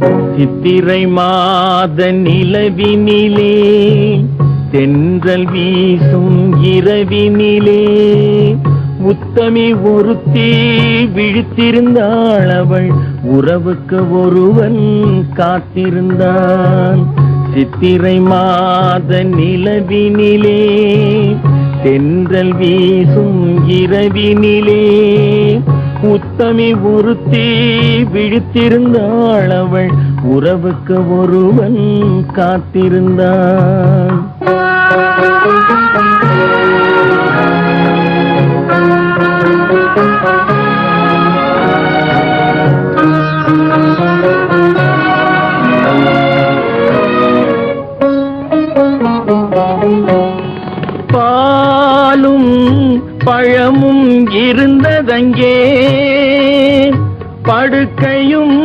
சித்திரை மாத நிலவினிலே தென்றல் வீசும் இரவினிலே உத்தமி ஒருத்தி விழித்திருந்தாள் அவள் உறவுக்கு ஒருவன் காத்திருந்தான். சித்திரை மாத நிலவினிலே தென்றல் வீசும் இரவினிலே உத்தமி ஒருத்தி விழித்திருந்தாள் அவள். உறவுக்கு ஒருவன் காத்திருந்தான். பழமும் இருந்ததங்கே படுக்கையும்